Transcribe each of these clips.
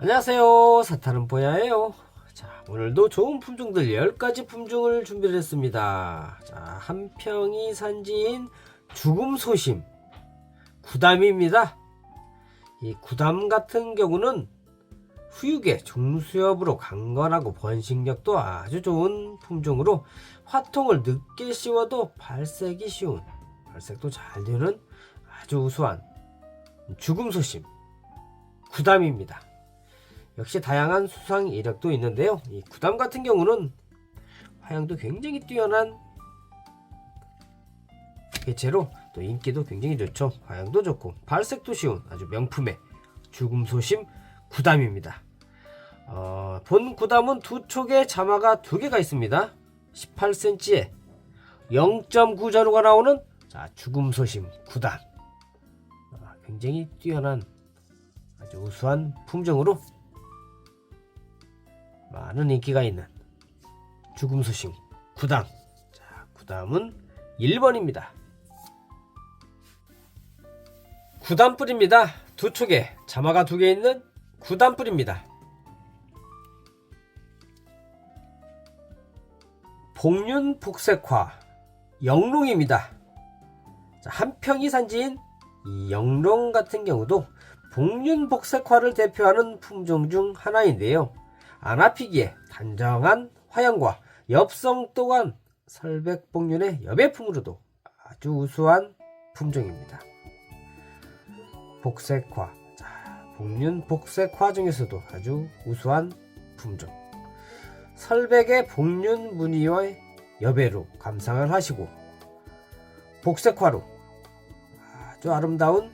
안녕하세요. 사타는 보야예요. 자 오늘도 좋은 품종들 10가지 품종을 준비를 했습니다. 자 한평이 산지인 죽음 소심 구담입니다. 이 구담 같은 경우는 후육의 중수엽으로 강건하고 번식력도 아주 좋은 품종으로 화통을 늦게 씌워도 발색이 쉬운 발색도 잘 되는 아주 우수한 죽음 소심 구담입니다. 역시 다양한 수상 이력도 있는데요. 이 구담 같은 경우는 화양도 굉장히 뛰어난 개체로 또 인기도 굉장히 좋죠. 화양도 좋고 발색도 쉬운 아주 명품의 죽음 소심 구담입니다. 어, 본 구담은 두 촉에 자마가 두 개가 있습니다. 18cm에 0.9 전후가 나오는 자, 죽음 소심 구담. 아, 굉장히 뛰어난 아주 우수한 품종으로 많은 인기가 있는 죽음 소심 구담. 자, 구담은 1번입니다. 구담뿔입니다. 두 촉에 자마가 두 개 있는 구담뿔입니다. 복륜 복색화 영롱입니다. 자, 한평이 산지인 이 영롱 같은 경우도 복륜 복색화를 대표하는 품종 중 하나인데요. 안 아피기에 단정한 화형과 엽성 또한 설백복륜의 여배품으로도 아주 우수한 품종입니다. 복색화, 자, 복륜 복색화 중에서도 아주 우수한 품종. 설백의 복륜 무늬와 여배로 감상을 하시고 복색화로 아주 아름다운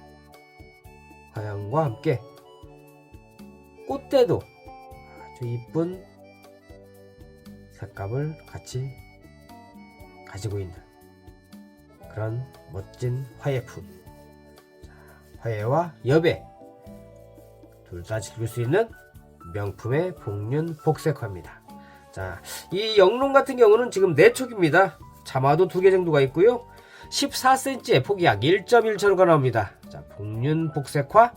화양과 함께 꽃대도 아주 이쁜 색감을 같이 가지고 있는 그런 멋진 화예품 자, 화예와 여배 둘 다 즐길 수 있는 명품의 복륜 복색화입니다 자, 이 영롱 같은 경우는 지금 4촉입니다. 자마도 두 개 정도가 있고요. 14cm의 폭이 약 1.1초가 나옵니다. 자, 복륜 복색화,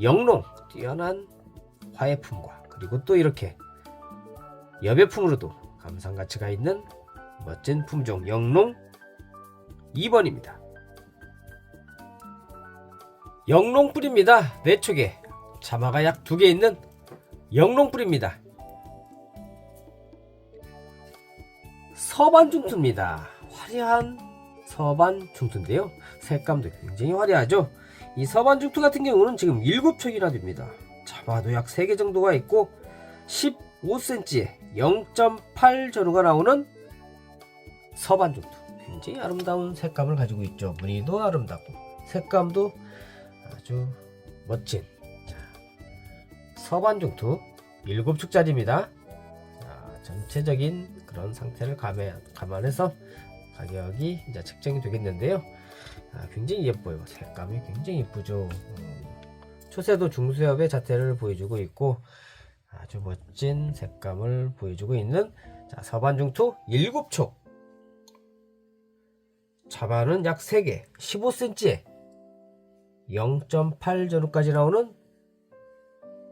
영롱, 뛰어난 화예품과 그리고 또 이렇게 여배품으로도 감상 가치가 있는 멋진 품종 영롱 2번입니다. 영롱뿔입니다. 4촉에 자마가 약 두 개 있는 영롱뿔입니다. 서반 중투입니다. 화려한 서반 중투인데요. 색감도 굉장히 화려하죠. 이 서반 중투 같은 경우는 지금 7촉이나 됩니다. 잡아도 약 3개 정도가 있고 15cm에 0.8 전후가 나오는 서반 중투. 굉장히 아름다운 색감을 가지고 있죠. 무늬도 아름답고 색감도 아주 멋진 자, 서반 중투 7축 짜리입니다. 자, 전체적인 그런 상태를 감해, 감안해서 가격이 이제 책정이 되겠는데요. 아, 굉장히 예뻐요. 색감이 굉장히 예쁘죠. 음, 초세도 중수엽의 자태를 보여주고 있고 아주 멋진 색감을 보여주고 있는 자, 서반중투 7촉 자반은 약 3개 15cm에 0.8 전후까지 나오는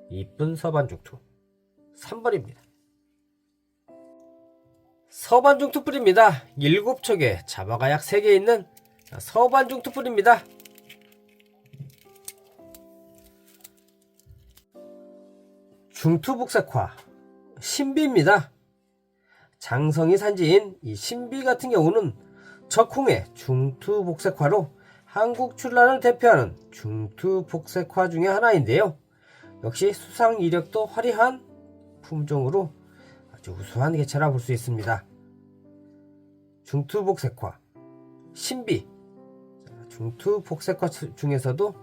이쁜 서반중투 3번입니다. 서반중투뿔입니다. 7촉에 자바가 약 3개 있는 서반중투뿔입니다. 중투복색화 신비입니다. 장성이 산지인 이 신비 같은 경우는 적홍의 중투복색화로 한국 출란을 대표하는 중투복색화 중의 하나인데요. 역시 수상 이력도 화려한 품종으로 아주 우수한 개체라 볼 수 있습니다. 중투복색화 신비 자, 중투복색화 중에서도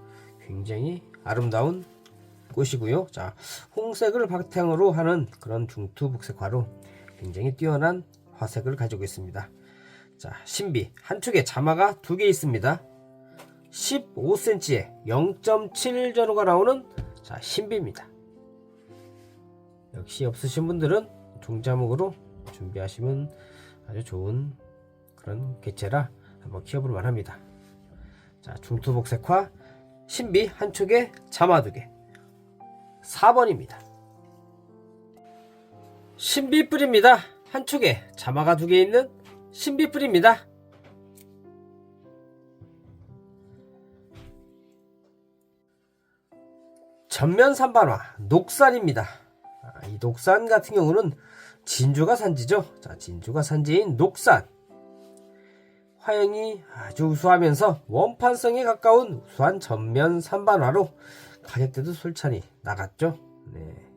굉장히 아름다운 꽃이고요. 자, 홍색을 바탕으로 하는 그런 중투복색화로 굉장히 뛰어난 화색을 가지고 있습니다. 자, 신비 한쪽에 자마가 두 개 있습니다. 15cm에 0.7 전후가 나오는 자, 신비입니다. 역시 없으신 분들은 종자목으로 준비하시면 아주 좋은 그런 개체라 한번 키워볼 만합니다. 자, 중투복색화 신비 한쪽에 자마 두 개. 4번입니다. 신비뿔입니다. 한 축에 자마가 두 개 있는 신비뿔입니다. 전면 산반화 녹산입니다. 아, 이 녹산 같은 경우는 진주가 산지죠. 자, 진주가 산지인 녹산. 화형이 아주 우수하면서 원판성에 가까운 우수한 전면 산반화로 가격대도 솔찬히 나갔죠. 네.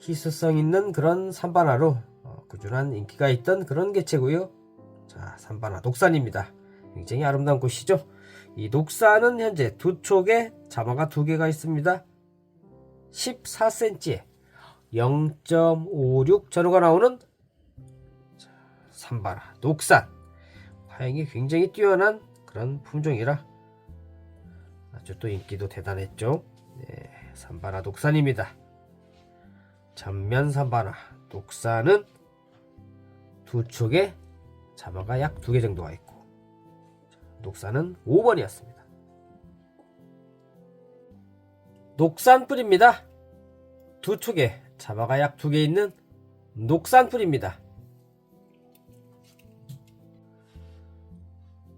희소성 있는 그런 산반화로 어, 꾸준한 인기가 있던 그런 개체고요. 자, 산반화 녹산입니다. 굉장히 아름다운 꽃이죠. 이 녹산은 현재 두 촉에 자마가 두 개가 있습니다. 14cm에 0.56 전후가 나오는 자, 산바라 녹산 화형이 굉장히 뛰어난 그런 품종이라 아주 또 인기도 대단했죠. 네, 산바라 녹산입니다. 전면 산바라 녹산은 두 촉에 자마가 약 두 개 정도가 있고 녹산은 5번이었습니다. 녹산뿔입니다. 두 촉에 자마가 약 두 개 있는 녹산뿔입니다.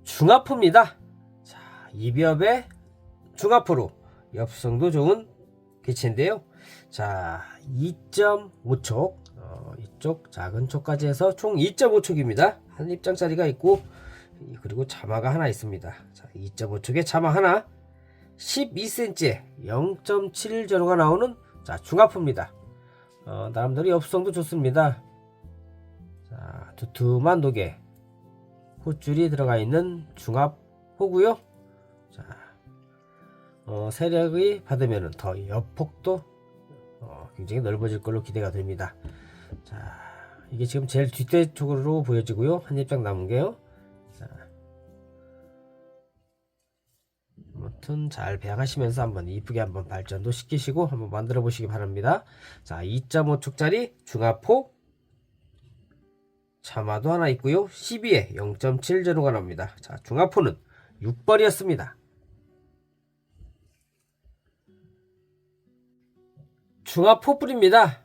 중화포입니다. 자, 이비엽의 중화포로 엽성도 좋은 개체인데요. 자, 2.5촉, 어, 이쪽 작은 촉까지 해서 총 2.5촉입니다. 한 입장짜리가 있고, 그리고 자마가 하나 있습니다. 자, 2.5촉에 자마 하나, 12cm에 0.7 전후가 나오는 자, 중화포입니다. 어, 나름대로 엽성도 좋습니다. 자, 두툼한 녹에 콧줄이 들어가 있는 중합호고요. 자, 어, 세력이 받으면 더 옆폭도 어, 굉장히 넓어질 걸로 기대가 됩니다. 자, 이게 지금 제일 뒷대 쪽으로 보여지고요. 한 입장 남은 게요. 자, 아무튼 잘 배양하시면서 한번 이쁘게 한번 발전도 시키시고 한번 만들어 보시기 바랍니다. 자, 2.5촉짜리 중합호 차마도 하나 있고요. 12에 0.7 전후가 나옵니다. 자, 중화포는 6번이었습니다. 중화포 뿌립니다.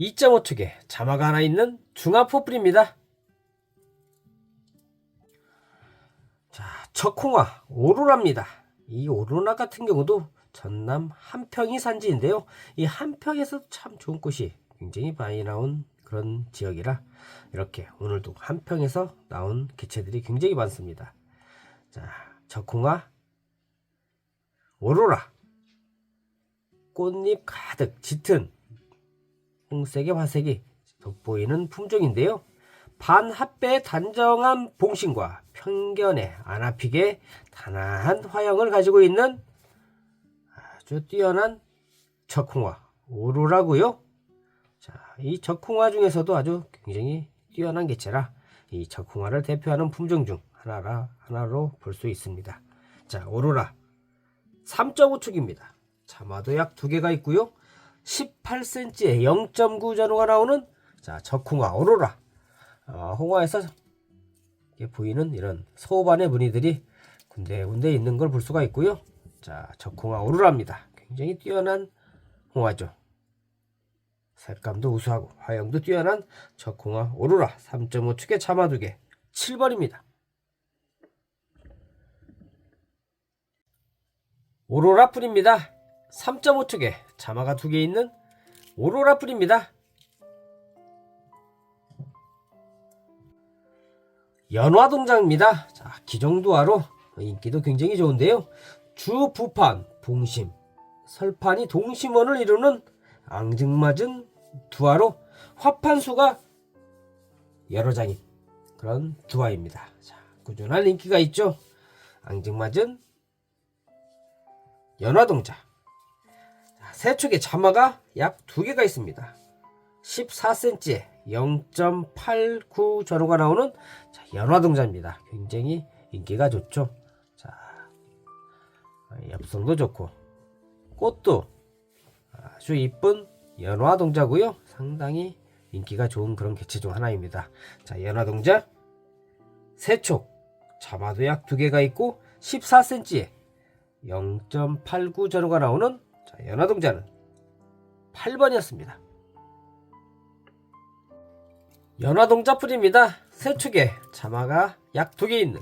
2.5촉에 자마가 하나 있는 중화포 뿌립니다. 자, 척홍화 오로라입니다. 이 오로라 같은 경우도 전남 한평이 산지인데요. 이 한평에서 참 좋은 꽃이 굉장히 많이 나온 그런 지역이라 이렇게 오늘도 한평에서 나온 개체들이 굉장히 많습니다. 자, 적홍화, 오로라, 꽃잎 가득 짙은 홍색의 화색이 돋보이는 품종인데요. 반합배의 단정한 봉신과 편견에 안 앞히게 단아한 화형을 가지고 있는 아주 뛰어난 적홍화 오로라고요. 자, 이 적홍화 중에서도 아주 굉장히 뛰어난 개체라 이 적홍화를 대표하는 품종 중 하나라 하나로 볼 수 있습니다. 자, 오로라 3.5축입니다. 자 마도 약 두 개가 있고요. 18cm에 0.9 전후가 나오는 자, 적홍화 오로라. 어, 홍화에서 보이는 이런 소반의 무늬들이 군데군데 있는 걸 볼 수가 있고요. 자, 적홍화 오로라입니다. 굉장히 뛰어난 홍화죠. 색감도 우수하고 화형도 뛰어난 적홍화 오로라 3.5축의 자마두개 7번입니다. 오로라 뿌입니다 3.5축에 자마가 두 개 있는 오로라 뿌입니다 연화동장입니다. 자, 기정두화로 인기도 굉장히 좋은데요. 주 부판, 봉심, 설판이 동심원을 이루는 앙증맞은 두화로 화판수가 여러 장인 그런 두화입니다. 자, 꾸준한 인기가 있죠. 앙증맞은 연화동자. 자, 세 축의 자마가 약 두 개가 있습니다. 14cm에 0.89 전후가 나오는 자, 연화동자입니다. 굉장히 인기가 좋죠. 자, 엽성도 좋고 꽃도 아주 이쁜 연화동자고요. 상당히 인기가 좋은 그런 개체 중 하나입니다. 자, 연화동자 세촉 자마도 약 두 개가 있고 14cm에 0.89 전후가 나오는 자, 연화동자는 8번이었습니다. 연화동자 풀입니다. 세축에 자마가 약 두 개 있는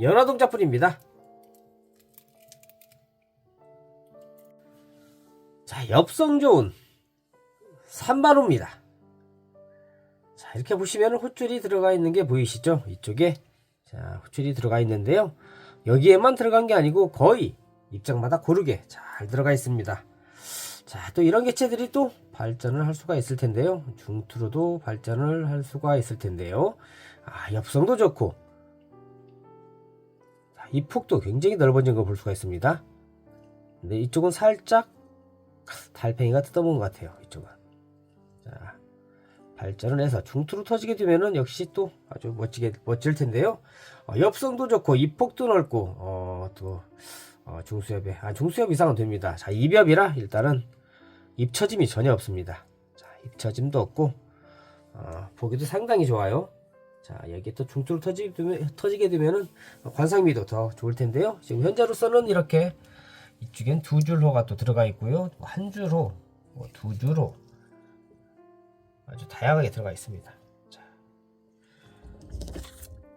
연화동자 풀입니다. 자, 엽성 좋은 산바로입니다. 자, 이렇게 보시면 호줄이 들어가 있는 게 보이시죠? 이쪽에 자, 호줄이 들어가 있는데요. 여기에만 들어간 게 아니고 거의 입장마다 고르게 잘 들어가 있습니다. 자, 또 이런 개체들이 또 발전을 할 수가 있을 텐데요. 중투로도 발전을 할 수가 있을 텐데요. 아, 엽성도 좋고, 자, 이 폭도 굉장히 넓어진 걸 볼 수가 있습니다. 근데 이쪽은 살짝 달팽이가 뜯어본 것 같아요. 이쪽은. 자, 발전을 해서 중투로 터지게 되면은 역시 또 아주 멋지게 멋질 텐데요. 어, 엽성도 좋고 입폭도 넓고 어, 또 어, 중수엽에 아, 중수엽 이상은 됩니다. 자 입엽이라 일단은 입처짐이 전혀 없습니다. 자 입처짐도 없고 어, 보기도 상당히 좋아요. 자 여기에 또 터지게 되면 터지 게 되면은 관상미도 더 좋을 텐데요. 지금 현재로서는 이렇게 이쪽엔 두 줄호가 또 들어가 있고요. 한 줄호, 뭐두 줄호 아주 다양하게 들어가 있습니다. 자,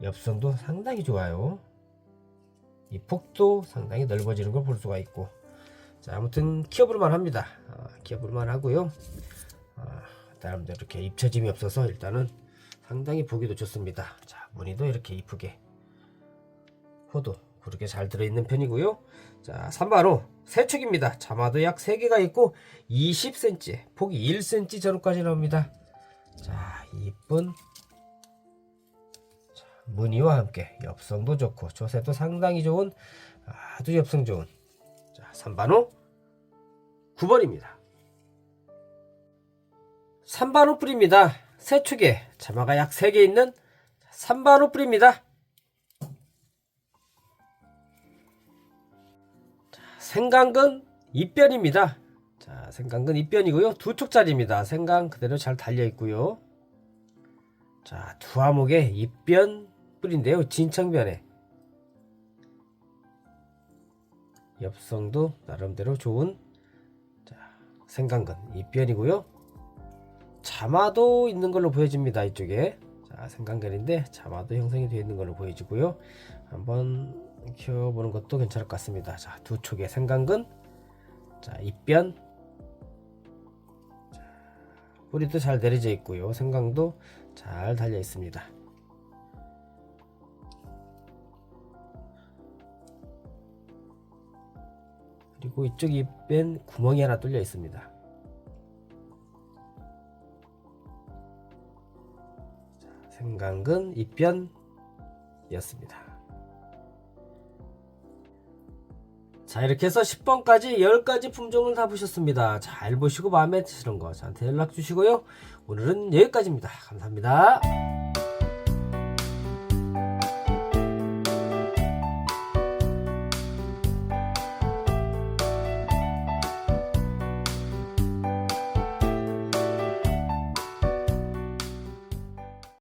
엽성도 상당히 좋아요. 이 폭도 상당히 넓어지는 걸 볼 수가 있고. 자 아무튼 키워볼만 합니다. 어, 키워볼만 하고요. 어, 나름대로 이렇게 입처짐이 없어서 일단은 상당히 보기도 좋습니다. 자 무늬도 이렇게 이쁘게 호도 그렇게 잘 들어있는 편이고요. 자 3바로 세축입니다. 자마도 약 3개가 있고 20cm 폭이 1cm 저로까지 나옵니다. 자 이쁜 무늬와 함께 엽성도 좋고 조색도 상당히 좋은 아주 엽성 좋은 자 3반호 9번입니다. 3반호 뿌리입니다. 세축에 자마가 약 3개 있는 3반호 뿌리입니다. 자, 생강근 입변입니다. 자 생강근 입변이고요. 두 촉짜리입니다. 생강 그대로 잘 달려 있고요. 자, 두 화목의 입변 뿌리인데요. 진창변에. 엽성도 나름대로 좋은 자, 생강근 입변이고요. 자마도 있는 걸로 보여집니다. 이쪽에. 자, 생강근인데 자마도 형성이 되어 있는 걸로 보여지고요. 한번 키워보는 것도 괜찮을 것 같습니다. 자, 두 촉의 생강근. 자. 자, 뿌리도 잘 내려져 있고요. 생강도 잘 달려 있습니다. 그리고 이쪽 입엔 구멍이 하나 뚫려 있습니다. 자, 생강근 입변이었습니다. 자 이렇게 해서 10번까지 10가지 품종을 다 보셨습니다. 잘 보시고 마음에 드시는 거 저한테 연락 주시고요. 오늘은 여기까지입니다. 감사합니다.